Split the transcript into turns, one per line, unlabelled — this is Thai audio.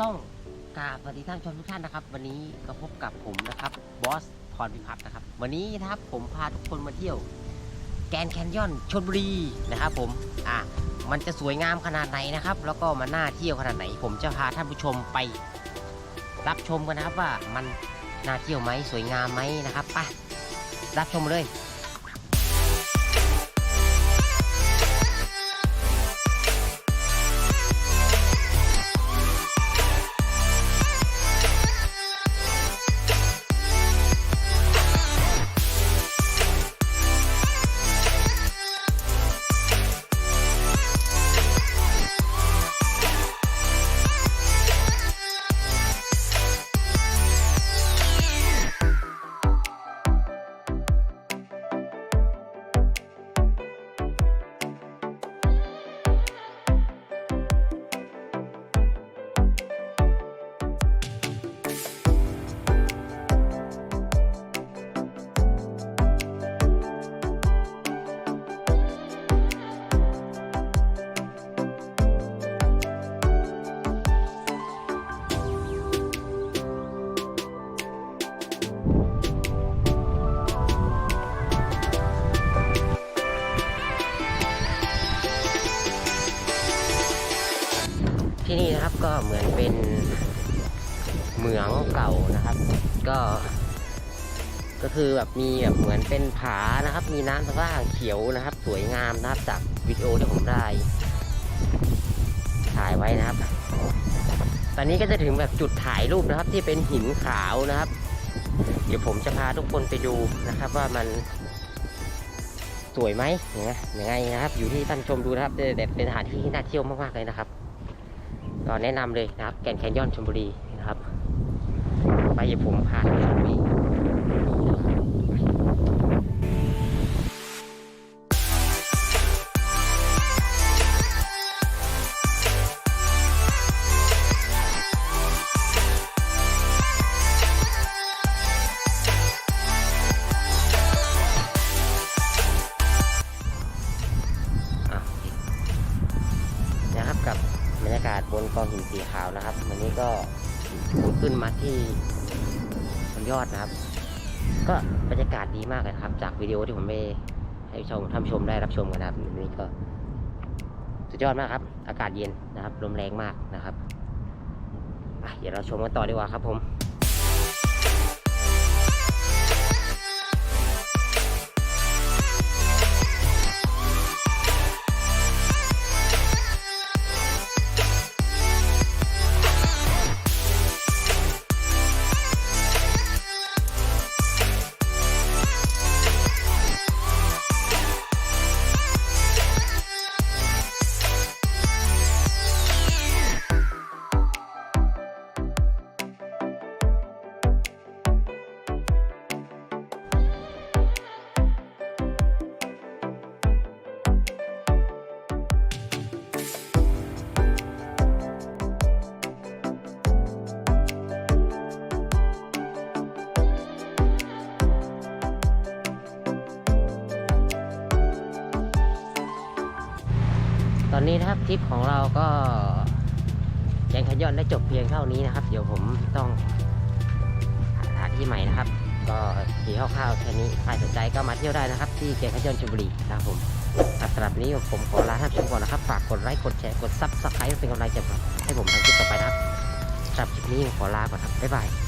ต้องกราบสวัสดีท่านชมทุกท่านนะครับ วันนี้ก็พบกับผมนะครับบอสพรพิพัฒน์นะครับ วันนี้นะครับผมพาทุกคนมาเที่ยว แกนแคนยอนชลบุรีนะครับ ผมอะมันจะสวยงามขนาดไหนนะครับ แล้วก็มันน่าเที่ยวขนาดไหน ผมจะพาท่านผู้ชมไป รับชมกันนะครับว่ามันน่าเที่ยวไหมสวยงามไหมนะครับไปรับชมเลย ก็เหมือนเป็นเหมืองเก่านะครับ ก็ ก็คือแบบมีแบบเหมือนเป็นผานะครับ มีน้ำสว่างเขียวนะครับ สวยงามนะครับจากวิดีโอที่ผมได้ถ่ายไว้นะครับ ตอนนี้ก็จะถึงแบบจุดถ่ายรูปนะครับ ที่เป็นหินขาวนะครับ เดี๋ยวผมจะพาทุกคนไปดูนะครับ ว่ามันสวยไหมยังไงยังไงนะครับ อยู่ที่ท่านชมดูนะครับแต่แต่เป็นสถานที่ที่น่าเที่ยวมากๆเลยนะครับ ก็แนะนำเลยนะครับ แก่นแคนยอนชลบุรีนะครับ ไปอย่าผมพาไป บรรยากาศบนกองหินสีขาวนะครับ วันนี้ก็ขุดขึ้นมาที่บนยอดนะครับ ก็บรรยากาศดีมากเลยครับ จากวิดีโอที่ผมไปให้ชมท่านชมได้รับชมกันนะครับวันนี้ก็สุดยอดมากครับ อากาศเย็นนะครับลมแรงมากนะครับเดี๋ยวเราชมกันต่อดีกว่าครับผม ตอนนี้นะครับทริปของเราก็แกงขยอนได้จบเพียงเท่านี้นะครับ เดี๋ยวผมต้องหาสถานที่ใหม่นะครับ ก็ทีคร่าวๆแค่นี้ใครสนใจก็มาเที่ยวได้นะครับ ที่แกงขยอนชลบุรีนะครับผมสำหรับนี้ผมขอลาท่านชมก่อนนะครับ ฝากกดไลค์กดแชร์กดซับสไครต์เป็นกำลังใจให้ผมทำคลิปต่อไปนะครับสำหรับคลิปนี้ขอลาก่อนครับบ๊ายบาย